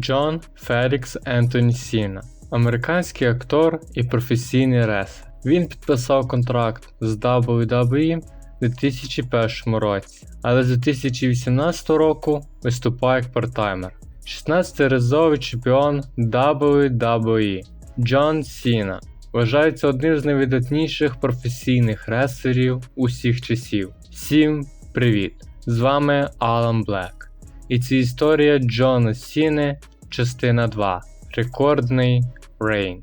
Джон Фелікс Ентоні Сіна, американський актор і професійний ресер. Він підписав контракт з WWE у 2001 році, але з 2018 року виступає як партаймер. 16-разовий чемпіон WWE Джон Сіна вважається одним з найвидатніших професійних ресерів усіх часів. Всім привіт! З вами Алан Блек. І це історія Джона Сіни, частина 2. Рекордний Рейн.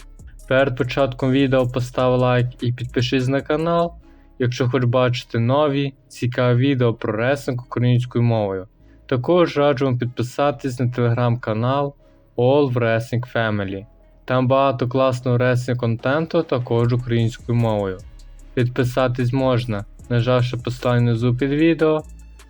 Перед початком відео постав лайк і підпишись на канал, якщо хочеш бачити нові, цікаві відео про ресинг українською мовою. Також раджу вам підписатись на телеграм-канал All Wrestling Family. Там багато класного ресинг контенту також українською мовою. Підписатись можна, нажавши посилання внизу під відео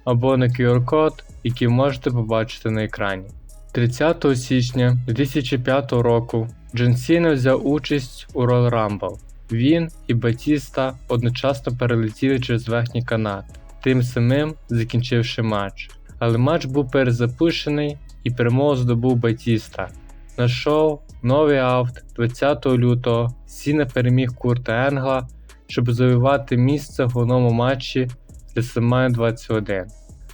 або на QR-код, який можете побачити на екрані. 30 січня 2005 року Джон Сіна взяв участь у Royal Rumble. Він і Батіста одночасно перелетіли через верхній канат, тим самим закінчивши матч. Але матч був перезапущений і перемогу здобув Батіста. На шоу Новий Аут 20 лютого Сіна переміг Курта Енгла, щоб завоювати місце в головному матчі WrestleMania 21,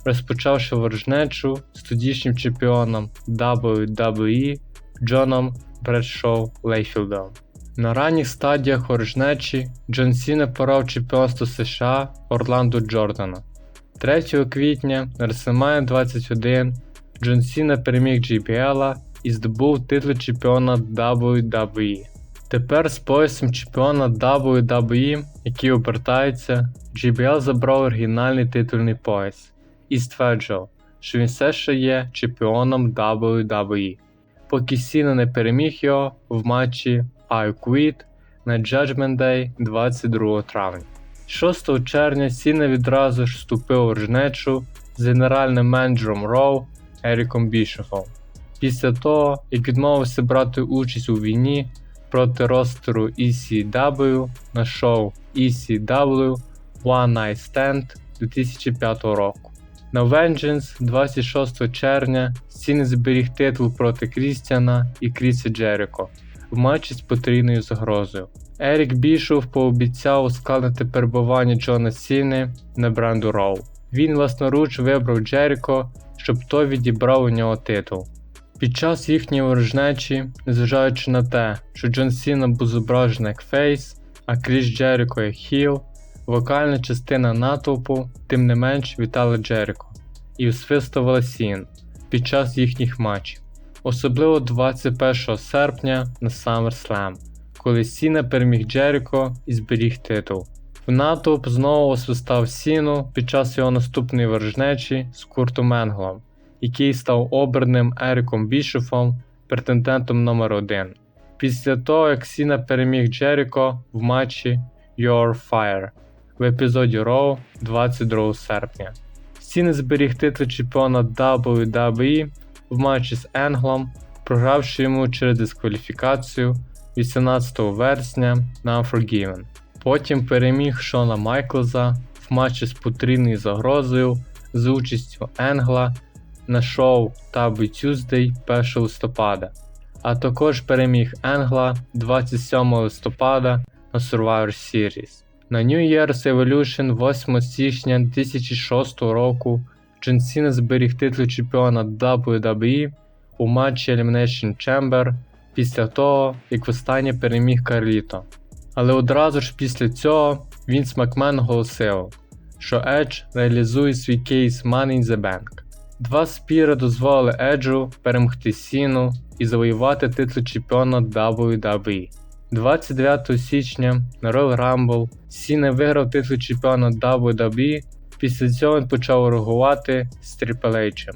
розпочавши ворожнечу з тодішнім чемпіоном WWE Джоном Бредшоу Лейфілдом. На ранніх стадіях ворожнечі Джон Сіна порав чемпіонство США Орландо Джордана. 3 квітня на WrestleMania 21 Джон Сіна переміг JBL і здобув титул чемпіона WWE. Тепер з поясом чемпіона WWE, який обертається, JBL забрав оригінальний титульний пояс і стверджував, що він все ще є чемпіоном WWE, поки Сіна не переміг його в матчі I Quit на Judgment Day 22 травня. 6 червня Сіна відразу ж вступив у ржнечу з генеральним менеджером Raw Еріком Бішофом. Після того, як відмовився брати участь у війні проти ростеру ECW на шоу ECW One Night Stand 2005 року. На Vengeance 26 червня Сіна зберіг титул проти Крістіана і Кріса Джеріко в матчі з потрійною загрозою. Ерік Бішов пообіцяв ускладнити перебування Джона Сіни на бренду Роу. Він власноруч вибрав Джеріко, щоб той відібрав у нього титул. Під час їхньої ворожнечі, незважаючи на те, що Джон Сіна був зображений як Фейс, а Кріс Джеріко як Хіл, вокальна частина натовпу, тим не менш вітала Джеріко. І усвистувала Сін під час їхніх матчів, особливо 21 серпня на SummerSlam, коли Сіна переміг Джеріко і зберіг титул. В натовп знову освистав Сіну під час його наступної ворожнечі з Куртом Енглом який став обраним Еріком Бішофом, претендентом номер 1 Після того, як Сіна переміг Джеріко в матчі Your Fire в епізоді Raw 22 серпня. Сіна зберіг титул чемпіона WWE в матчі з Енглом, програвши йому через дискваліфікацію 18 вересня на Unforgiven. Потім переміг Шона Майклза в матчі з потрійною загрозою з участю Енгла на шоу Tabby Tuesday 1 листопада, а також переміг Енгла 27 листопада на Survivor Series. На New Year's Evolution 8 січня 2006 року Джон Сіна зберіг титул чемпіона WWE у матчі Elimination Chamber після того, як востаннє переміг Карліто. Але одразу ж після цього Вінс Макмен оголосив, що Edge реалізує свій кейс Money in the Bank. Два спіри дозволили Еджу перемогти Сіну і завоювати титул чемпіона WWE. 29 січня на Royal Rumble Сіна виграв титул чемпіона WWE, після цього він почав реагувати з H.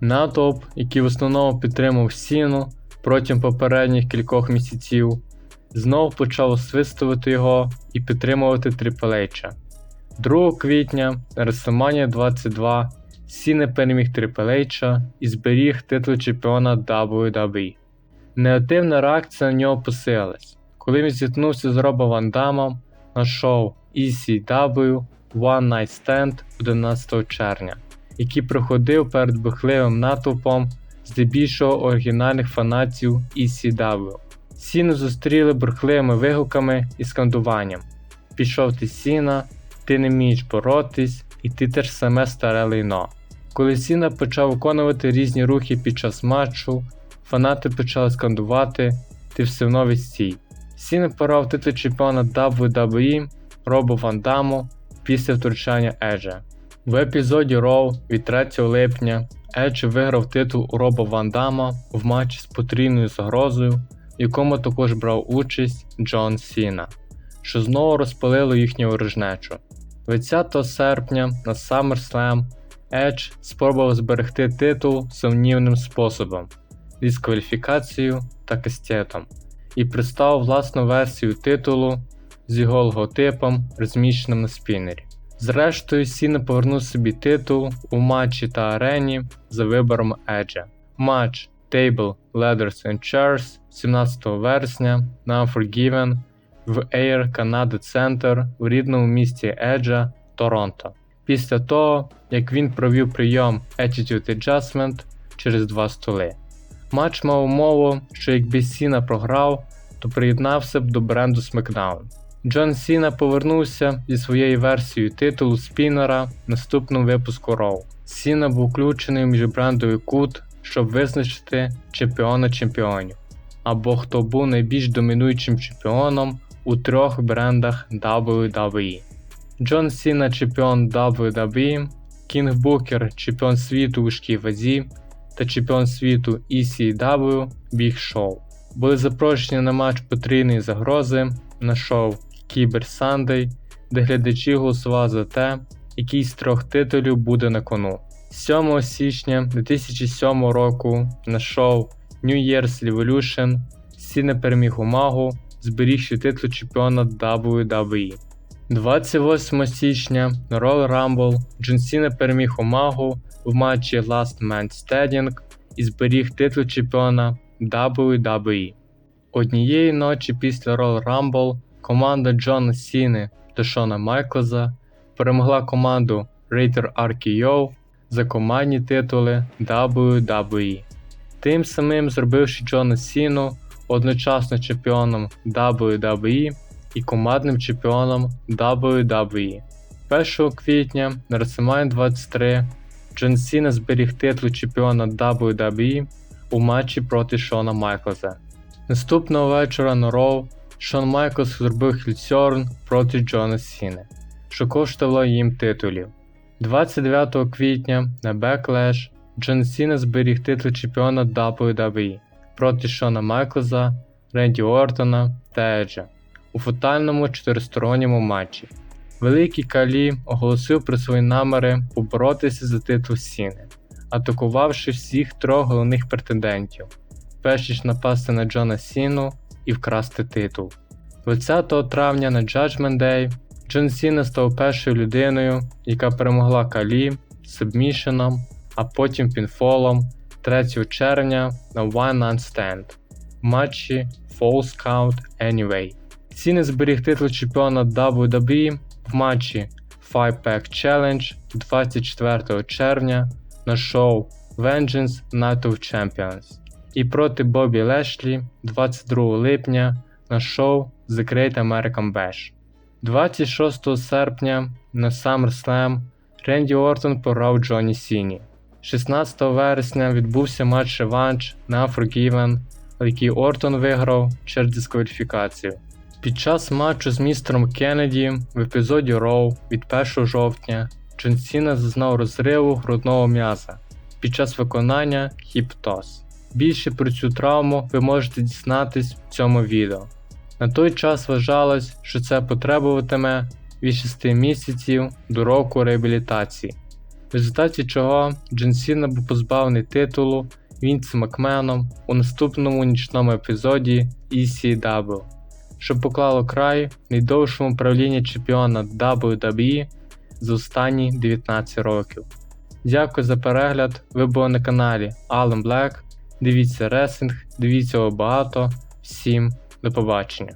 Натовп, який в основному підтримав Сіну протягом попередніх кількох місяців, знову почав освистувати його і підтримувати Triple 2 квітня на WrestleMania 22 Сіне переміг H і зберіг титул чемпіона WWE. Негативна реакція на нього посилилась, коли він зіткнувся з Роба Ван Дамом на шоу ECW One Night Stand 11 червня, який проходив перед бухливим натовпом здебільшого оригінальних фанатів ECW. Сіну зустріли бурхливими вигуками і скандуванням. Пішов ти сіна, ти не вмієш боротись, і ти теж саме старе лайно. Коли Сіна почав виконувати різні рухи під час матчу, фанати почали скандувати Ти все одно відстій. Сіна порав титул чемпіона WWE Робу Ван Даму після втручання Еджа. В епізоді Raw від 3 липня Едж виграв титул у Роба Ван Дама в матчі з потрійною загрозою, в якому також брав участь Джон Сіна, що знову розпалило їхню ворожнечу. 20 серпня на SummerSlam Едж спробував зберегти титул сумнівним способом дискваліфікацією та кастетом і представив власну версію титулу з його логотипом, розміщеним на спінері. Зрештою, Сіна повернув собі титул у матчі та арені за вибором Еджа. Матч Table, Ladders and Chairs 17 вересня на Unforgiven в Air Canada Center у рідному місті Еджа Торонто. Після того, як він провів прийом Attitude Adjustment через два столи. Матч мав умову, що якби Сіна програв, то приєднався б до бренду SmackDown. Джон Сіна повернувся зі своєю версією титулу спінера в наступному випуску Raw. Сіна був включений в міжбрендовий кут, щоб визначити чемпіона чемпіонів, або хто був найбільш домінуючим чемпіоном у трьох брендах WWE. Джон Сіна чемпіон WWE, Кінг Букер чемпіон світу у важкій вазі та чемпіон світу ECW Big Show. Були запрошені на матч потрійної загрози на шоу Кібер Сандей, де глядачі голосували за те, який з трьох титулів буде на кону. 7 січня 2007 року на шоу New Year's Revolution Сіна переміг Умагу, зберігши титул чемпіона WWE. 28 січня Royal Rumble Джон Сіна переміг Умагу в матчі Last Man Standing і зберіг титул чемпіона WWE. Однієї ночі після Royal Rumble команда Джона Сіни та Шона Майклза перемогла команду Raider RKO за командні титули WWE, тим самим зробивши Джона Сіну одночасно чемпіоном WWE і командним чемпіоном WWE. 1 квітня на WrestleMania 23 Джон Сіна зберіг титул чемпіона WWE у матчі проти Шона Майклза. Наступного вечора на Raw Шон Майклс зробив хільсьорн проти Джона Сіни, що коштувало їм титулів. 29 квітня на Backlash Джон Сіна зберіг титул чемпіона WWE проти Шона Майклза, Ренді Ортона та Еджа у фатальному чотиристоронньому матчі. Великий Калі оголосив про свої наміри поборотися за титул Сіни, атакувавши всіх трьох головних претендентів, перш ніж напасти на Джона Сіну і вкрасти титул. 20 травня на Judgment Day Джон Сіна став першою людиною, яка перемогла Калі сабмішеном, а потім пінфолом 3 червня на One Night Stand в матчі Falls Count Anyway. Сіна зберіг титул чемпіона WWE в матчі Five Pack Challenge 24 червня на шоу Vengeance Night of Champions і проти Бобі Лешлі 22 липня на шоу The Great American Bash. 26 серпня на SummerSlam Ренді Ортон порав Джоні Сіні. 16 вересня відбувся матч реванш на Forgiven, який Ортон виграв через дискваліфікацію. Під час матчу з містером Кеннеді в епізоді Raw від 1 жовтня Джон Сіна зазнав розриву грудного м'яза під час виконання хіп-тос. Більше про цю травму ви можете дізнатись в цьому відео. На той час вважалось, що це потребуватиме від 6 місяців до року реабілітації, в результаті чого Джон Сіна був позбавлений титулу Вінсом Макменом у наступному нічному епізоді ECW, що поклало край найдовшому правлінні чемпіона WWE за останні 19 років. Дякую за перегляд. Ви були на каналі Alan Black. Дивіться ресинг, дивіться його багато. Всім до побачення.